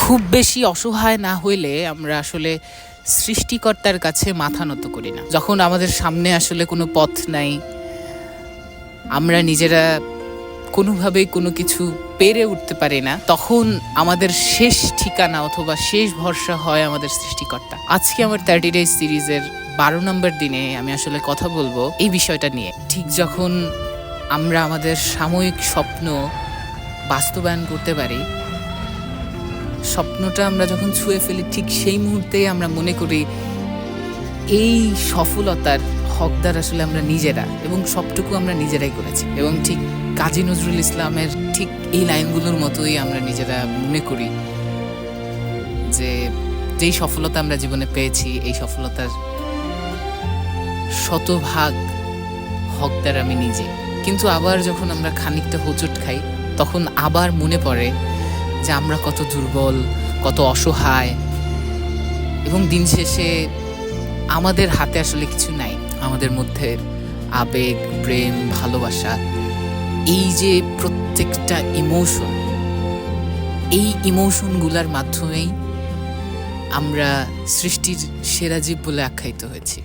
খুব বেশি অসহায় না হইলে আমরা আসলে সৃষ্টিকর্তার কাছে মাথা নত করি না। যখন আমাদের সামনে আসলে কোনো পথ নাই, আমরা নিজেরা কোনোভাবেই কোনো কিছু পেরে উঠতে পারি না, তখন আমাদের শেষ ঠিকানা অথবা শেষ ভরসা হয় আমাদের সৃষ্টিকর্তা। আজকে আমার থার্টি ডেজ সিরিজের বারো নম্বর দিনে আমি আসলে কথা বলব এই বিষয়টা নিয়ে। ঠিক যখন আমরা আমাদের সাময়িক স্বপ্ন বাস্তবায়ন করতে পারি স্বপ্নটা আমরা যখন ছুঁয়ে ফেলি, ঠিক সেই মুহূর্তেই আমরা মনে করি, এই সফলতার হকদার আসলে আমরা নিজেরা এবং সবটুকু আমরা নিজেরাই করেছি। এবং ঠিক কাজী নজরুল ইসলামের ঠিক এই লাইনগুলোর মতোই আমরা নিজেরা মনে করি যে, যেই সফলতা আমরা জীবনে পেয়েছি, এই সফলতার শতভাগ হকদার আমি নিজে। কিন্তু আবার যখন আমরা খানিকটা হোঁচট খাই, তখন আবার মনে পড়ে যে আমরা কত দুর্বল, কত অসহায়। এবং দিন শেষে আমাদের হাতে আসলে কিছু নাই। আমাদের মধ্যে আবেগ, প্রেম, ভালোবাসা, এই যে প্রত্যেকটা ইমোশন এই ইমোশনগুলোর মাধ্যমেই আমরা সৃষ্টির সেরা জীব বলে আখ্যায়িত হয়েছি।